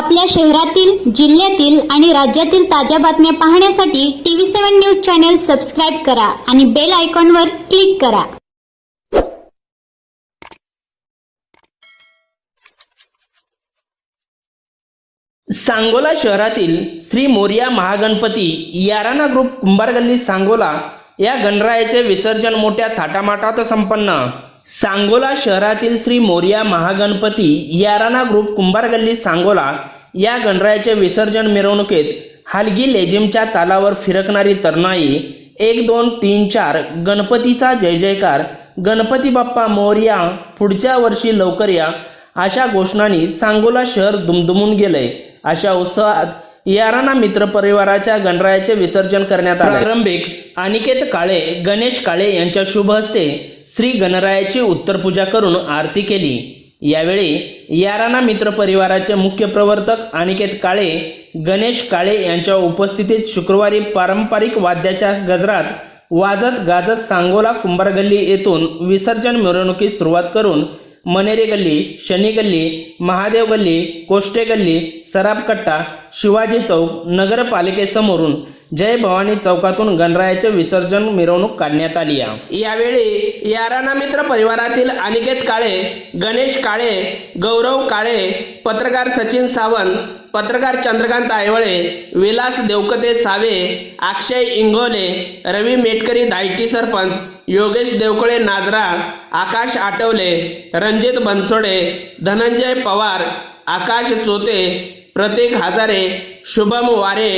आपल्या शहरातील जिल्ह्यातील आणि राज्यातील ताज्या बातम्या पाहण्यासाठी TV seven news channel subscribe करा आणि बेल आयकॉनवर क्लिक करा. सांगोला शहरातील श्री मोरिया महागणपती याराना ग्रुप कुंभार गल्ली सांगोला या गणरायाचे विसर्जन मोठ्या थाटामाटात संपन्न. सांगोला शहरातील श्री मोरिया महागणपती याराना ग्रुप कुंभार गल्ली सांगोला या गणरायाचे विसर्जन मिरवणुकीत हलगी लेझिमच्या तालावर फिरकणारी तरुणाई एक दोन तीन चार गणपतीचा जय जयकार गणपती बाप्पा मोरया पुढच्या वर्षी लवकर या अशा घोषणांनी सांगोला शहर दुमदुमून गेलंय. अशा उत्सवात याराना मित्र परिवाराच्या गणरायाचे विसर्जन करण्यात आले प्रारंभिक अनिकेत काळे गणेश काळे यांच्या शुभ हस्ते श्री गणरायाची उत्तर पूजा करून आरती केली. यावेळी याराना मित्र परिवाराचे मुख्य प्रवर्तक अनिकेत काळे गणेश काळे यांच्या उपस्थितीत शुक्रवारी पारंपरिक वाद्याच्या गजरात वाजत गाजत सांगोला कुंभारगल्ली येथून विसर्जन मिरवणुकीस सुरुवात करून मनेरे गल्ली शनी गल्ली महादेव गल्ली कोष्टे गल्ली सराबकट्टा शिवाजी चौक नगरपालिकेसमोरून जय भवानी चौकातून गणरायाचे विसर्जन मिरवणूक काढण्यात आली आहे. यावेळी याराना मित्र परिवारातील अनिकेत काळे गणेश काळे गौरव काळे पत्रकार सचिन सावंत पत्रकार चंद्रकांत आयवळे विलास देवकते सावे अक्षय इंगोले रवी मेटकरी दायटी सरपंच योगेश देवकळे नाजरा आकाश आठवले रणजित बनसोडे धनंजय पवार आकाश चोते प्रतीक हजारे शुभम वारे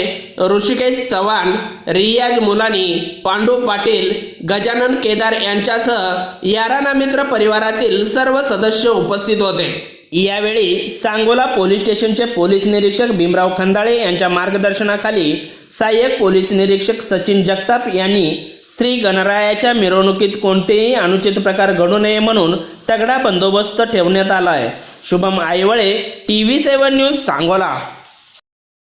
ऋषिकेश चव्हाण रियाज मुलानी पांडू पाटील गजानन केदार यांच्यासह याराना मित्र परिवारातील सर्व सदस्य उपस्थित होते. यावेळी सांगोला पोलीस स्टेशनचे पोलीस निरीक्षक भीमराव खंदाळे यांच्या मार्गदर्शनाखाली सहाय्यक पोलीस निरीक्षक सचिन जगताप यांनी श्री गणरायाच्या मिरवणुकीत कोणतेही अनुचित प्रकार घडू नये म्हणून तगडा बंदोबस्त ठेवण्यात आला आहे Shubham Aiwale T V seven news Sangola.